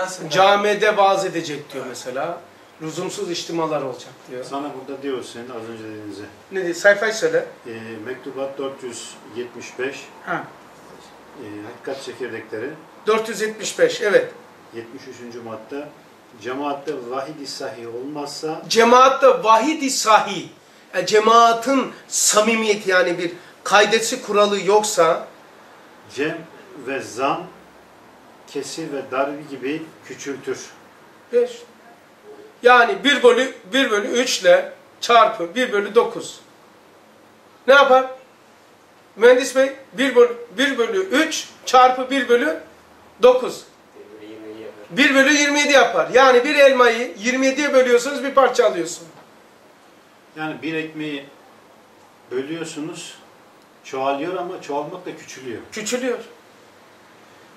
gelsin. Camide vaaz edecek diyor mesela. Lüzumsuz içtimalar olacak diyor. Sana burada diyor senin az önce dediğinize. Ne diyor? Sayfayı söyle. E, mektubat 475, Ha. e, hakikat çekirdekleri, 475 evet. 73. madde. Cemaatte vahid-i sahih olmazsa Cemaatte vahidi sahih. Yani cemaatin samimiyeti yani bir kaidesi kuralı yoksa cem ve zam, kesir ve darbi gibi küçültür. 5. Yani 1 bölü 1 bölü 3 ile çarpı 1 bölü 9. Ne yapar? Mühendis Bey 1 bölü, 1 bölü 3 çarpı 1 bölü 9. 1 bölü 27 yapar. Yani bir elmayı 27'ye bölüyorsunuz bir parça alıyorsun. Yani bir ekmeği bölüyorsunuz, çoğalıyor ama çoğalmak da küçülüyor. Küçülüyor.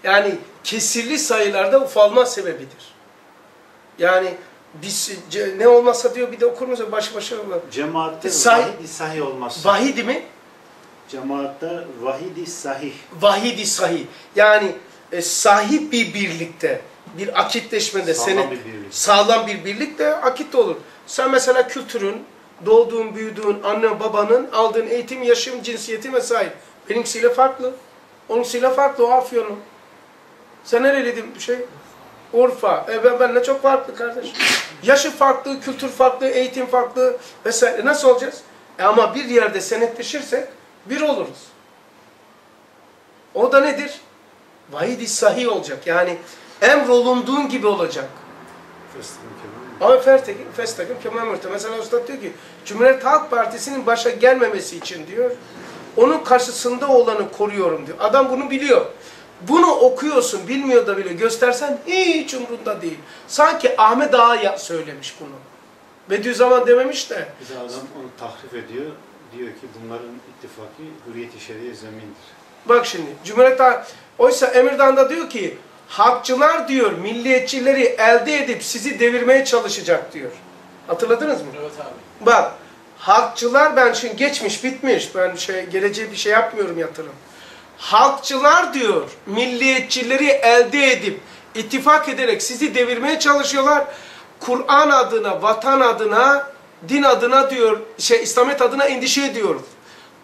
Yani kesirli sayılarda ufalma sebebidir. Yani biz ne olmasa diyor bir de okur musun başı başı Cemaatte Sahih- vahid-i sahih olmazsa. Vahidi mi? Cemaatte vahid-i sahih. Vahidi sahih. Yani e, sahip bir birlikte, bir akitleşmede Sağlam senin bir birlik. sağlam bir birlikte akit olur. Sen mesela kültürün, doğduğun, büyüdüğün, anne babanın aldığın eğitim, yaşam, cinsiyeti vesaire. Benimkisiyle farklı. Onunkisiyle farklı. O Afyon'un. Sen nereliydin bir şey? Urfa. E ben, benimle çok farklı kardeş. Yaşı farklı, kültür farklı, eğitim farklı vesaire. Nasıl olacağız? E ama bir yerde senetleşirsek bir oluruz. O da nedir? Vahid-i sahih olacak. Yani emrolunduğun gibi olacak. Ama Fertekin, Festakin, Kemal Mürte. Mesela Üstad diyor ki, Cumhuriyet Halk Partisi'nin başa gelmemesi için diyor, onun karşısında olanı koruyorum diyor. Adam bunu biliyor. Bunu okuyorsun, bilmiyor da bile göstersen hiç umrunda değil. Sanki Ahmet Ağa söylemiş bunu. Bediüzzaman dememiş de. Bir de adam onu tahrif ediyor. Diyor ki bunların ittifakı hürriyet-i şeriye zemindir. Bak şimdi, Cumhuriyet. Oysa Emirdan da diyor ki, halkçılar diyor, milliyetçileri elde edip sizi devirmeye çalışacak diyor. Hatırladınız mı? Evet abi. Bak, halkçılar ben şimdi geçmiş bitmiş. Ben şey geleceğe bir şey yapmıyorum yatırım. Halkçılar diyor, milliyetçileri elde edip ittifak ederek sizi devirmeye çalışıyorlar. Kur'an adına, vatan adına, din adına diyor, şey İslamiyet adına endişe ediyor.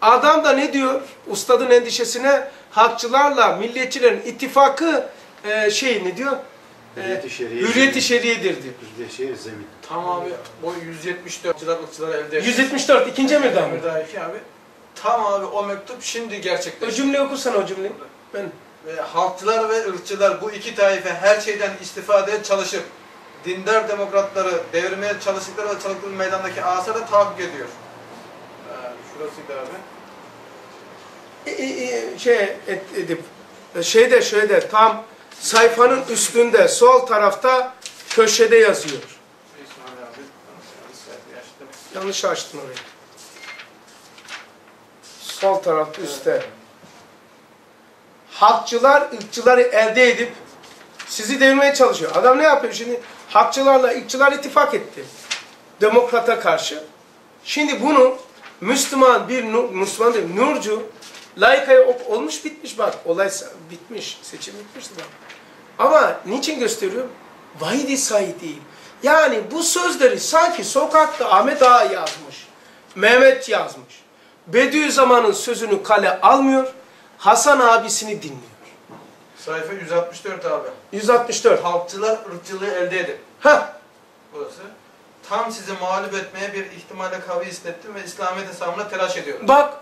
Adam da ne diyor? Ustadın endişesine halkçılarla milliyetçilerin ittifakı e, şey ne diyor? E, Hürriyet-i şeriye hürriyet-i zemin. şeriyedir diyor. Hürriyet-i şeriye zemin. Tam abi o 174 ırkçılar ırkçılar elde etti. 174 ikinci emirden mi? Emir iki abi. Tam abi o mektup şimdi O gerçekleşti. cümleyi okusana o cümleyi. Ben Ve halkçılar ve ırkçılar bu iki taife her şeyden istifadeye çalışıp dindar demokratları devirmeye çalıştıkları ve çalıştıkları meydandaki asara tahakkuk ediyor. Ee, şurasıydı abi. e, e, şey et, edip e, şeyde şöyle tam sayfanın üstünde sol tarafta köşede yazıyor. Yanlış açtın orayı. Sol tarafta üstte. Halkçılar ırkçıları elde edip sizi devirmeye çalışıyor. Adam ne yapıyor şimdi? Halkçılarla ırkçılar ittifak etti. Demokrata karşı. Şimdi bunu Müslüman bir Müslüman değil, Nurcu layıkaya ok- olmuş bitmiş bak. Olay bitmiş. Seçim bitmişti bak. Ama niçin gösteriyor? Vahidi sahih değil. Yani bu sözleri sanki sokakta Ahmet Ağa yazmış. Mehmet yazmış. Bediüzzaman'ın sözünü kale almıyor. Hasan abisini dinliyor. Sayfa 164 abi. 164. Halkçılar ırkçılığı elde edip. Ha, Burası. Tam sizi mağlup etmeye bir ihtimale kavi hissettim ve İslamiyet hesabına telaş ediyorum. bak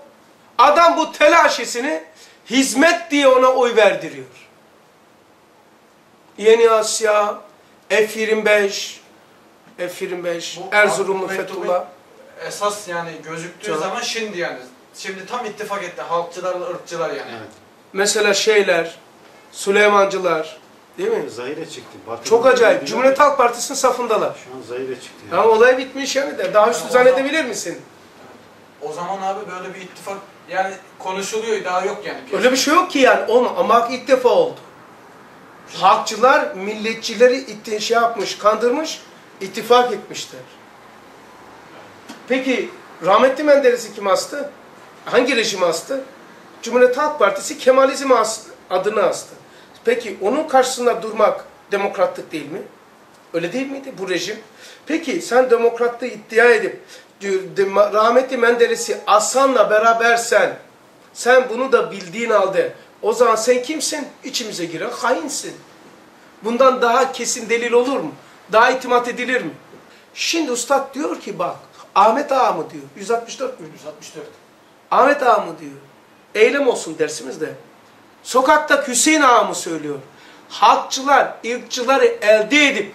adam bu telaşesini hizmet diye ona oy verdiriyor. Yeni Asya, F25, F25, Bu Erzurumlu Fethullah. Esas yani gözüktüğü Çok. zaman şimdi yani. Şimdi tam ittifak etti halkçılarla ırkçılar yani. Evet. Mesela şeyler, Süleymancılar, değil mi? Zahire çıktı. Batı Çok acayip. Cumhuriyet? Halk Partisi'nin safındalar. Şu an zahire çıktı. Yani. Ama olay bitmiş yani de. Daha üstü Ya o zannedebilir misin? O zaman abi böyle bir ittifak yani konuşuluyor daha yok yani. Öyle bir şey yok ki yani. Olma. Ama ilk defa oldu. Halkçılar milletçileri itti, şey yapmış, kandırmış, ittifak etmişler. Peki rahmetli Menderes'i kim astı? Hangi rejim astı? Cumhuriyet Halk Partisi Kemalizm adını astı. Peki onun karşısında durmak demokratlık değil mi? Öyle değil miydi bu rejim? Peki sen demokratlığı iddia edip rahmetli Menderes'i Aslan'la berabersen sen bunu da bildiğin halde o zaman sen kimsin? İçimize giren hainsin. Bundan daha kesin delil olur mu? Daha itimat edilir mi? Şimdi ustad diyor ki bak Ahmet Ağa mı diyor? 164 mü? 164. Ahmet Ağa mı diyor? Eylem olsun dersimizde. Sokakta Hüseyin Ağa mı söylüyor? Halkçılar, ırkçıları elde edip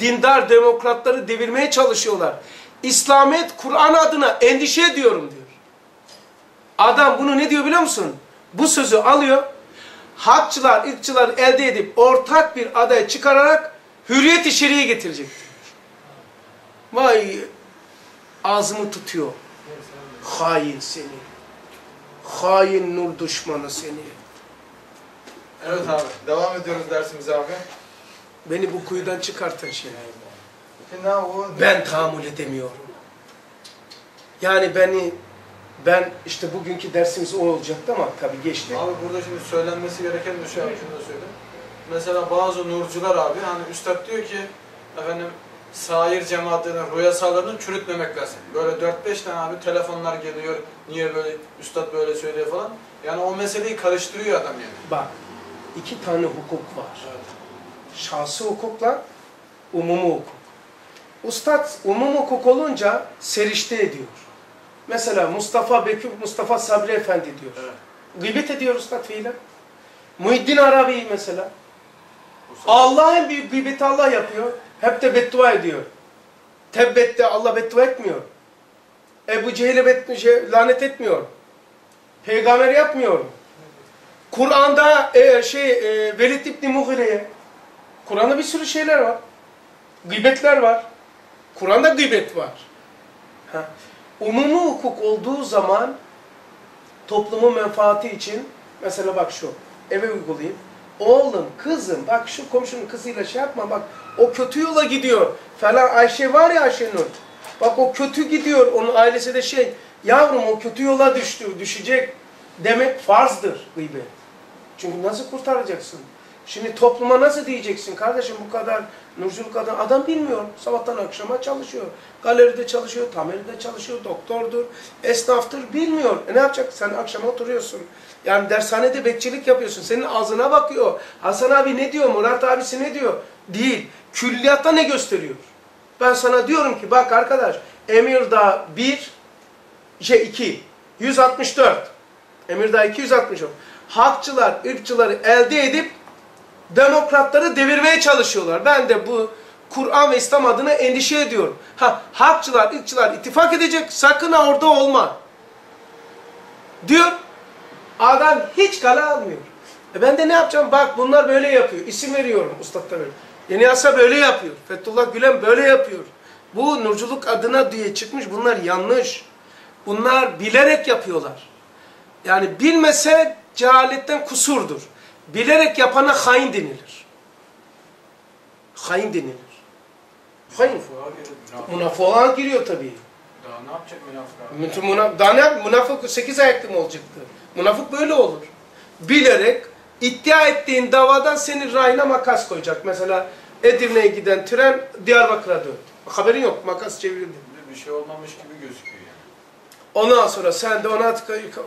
dindar demokratları devirmeye çalışıyorlar. İslamiyet Kur'an adına endişe ediyorum diyor. Adam bunu ne diyor biliyor musun? Bu sözü alıyor. Halkçılar, ırkçılar elde edip ortak bir aday çıkararak hürriyet içeriye getirecek. Vay ağzımı tutuyor. Hain seni. Hain nur düşmanı seni. Evet abi. Devam ediyoruz dersimize abi. Beni bu kuyudan çıkartın. Şimdi o... Ben tahammül edemiyorum. Yani beni ben işte bugünkü dersimiz o olacaktı ama tabii geçti. Abi burada şimdi söylenmesi gereken bir şey abi şunu da söyleyeyim. Mesela bazı nurcular abi hani üstad diyor ki efendim sair cemaatlerinin rüya sahalarını çürütmemek lazım. Böyle 4-5 tane abi telefonlar geliyor. Niye böyle üstad böyle söylüyor falan. Yani o meseleyi karıştırıyor adam yani. Bak iki tane hukuk var. Şahsi hukukla umumi hukuk. Ustad umum hukuk olunca serişte ediyor. Mesela Mustafa Bekir, Mustafa Sabri Efendi diyor. Evet. Gıybet ediyor ustad fiilen. Muhiddin Arabi mesela. Allah en büyük gıybeti Allah yapıyor. Hep de beddua ediyor. Tebbette Allah beddua etmiyor. Ebu Cehil'e şey, lanet etmiyor. Peygamber yapmıyor. Kur'an'da e, şey e, Velid İbni Mughire'ye Kur'an'da bir sürü şeyler var. Gıybetler var. Kur'an'da gıybet var. Ha. Umumi hukuk olduğu zaman toplumun menfaati için mesela bak şu eve uygulayayım. Oğlum, kızım bak şu komşunun kızıyla şey yapma bak o kötü yola gidiyor. Falan Ayşe var ya Ayşenur. Bak o kötü gidiyor. Onun ailesi de şey yavrum o kötü yola düştü, düşecek demek farzdır gıybet. Çünkü nasıl kurtaracaksın? Şimdi topluma nasıl diyeceksin kardeşim bu kadar nurculuk adam adam bilmiyor. Sabahtan akşama çalışıyor. Galeride çalışıyor, tamirde çalışıyor, doktordur, esnaftır bilmiyor. E ne yapacak? Sen akşama oturuyorsun. Yani dershanede bekçilik yapıyorsun. Senin ağzına bakıyor. Hasan abi ne diyor? Murat abisi ne diyor? Değil. Külliyatta ne gösteriyor? Ben sana diyorum ki bak arkadaş Emirdağ 1 şey 2 164 Emirdağ 264 Halkçılar, ırkçıları elde edip demokratları devirmeye çalışıyorlar. Ben de bu Kur'an ve İslam adına endişe ediyorum. Ha, halkçılar, ırkçılar ittifak edecek, sakın orada olma. Diyor, adam hiç kale almıyor. E ben de ne yapacağım? Bak bunlar böyle yapıyor. İsim veriyorum ustadlar böyle. Yeni yasa böyle yapıyor. Fethullah Gülen böyle yapıyor. Bu nurculuk adına diye çıkmış. Bunlar yanlış. Bunlar bilerek yapıyorlar. Yani bilmese cehaletten kusurdur. Bilerek yapana hain denilir. Hain denilir. Hain. Münafığa giriyor. Tabii. Daha ne yapacak münafık münaf daha ne yap- Münafık 8 ayaklı mı olacaktı? Münafık böyle olur. Bilerek iddia ettiğin davadan senin rayına makas koyacak. Mesela Edirne'ye giden tren Diyarbakır'a döndü. Haberin yok makas çevrildi. Bir şey olmamış gibi gözüküyor yani. Ondan sonra sen de ona,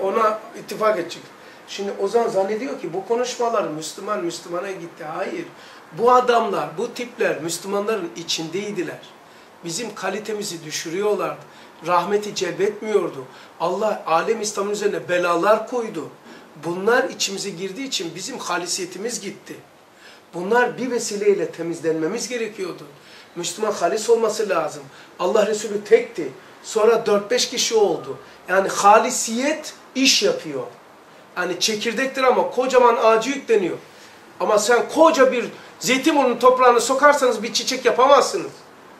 ona ittifak edecek. Şimdi Ozan zannediyor ki bu konuşmalar Müslüman Müslümana gitti. Hayır. Bu adamlar, bu tipler Müslümanların içindeydiler. Bizim kalitemizi düşürüyorlardı. Rahmeti celbetmiyordu. Allah alem İslam'ın üzerine belalar koydu. Bunlar içimize girdiği için bizim halisiyetimiz gitti. Bunlar bir vesileyle temizlenmemiz gerekiyordu. Müslüman halis olması lazım. Allah Resulü tekti. Sonra 4-5 kişi oldu. Yani halisiyet iş yapıyor. Yani çekirdektir ama kocaman ağacı yükleniyor. Ama sen koca bir zeytinburnu toprağını sokarsanız bir çiçek yapamazsınız.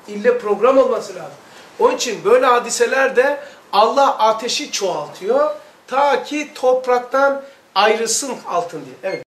İlle program olması lazım. Onun için böyle hadiselerde Allah ateşi çoğaltıyor. Ta ki topraktan ayrılsın altın diye. Evet.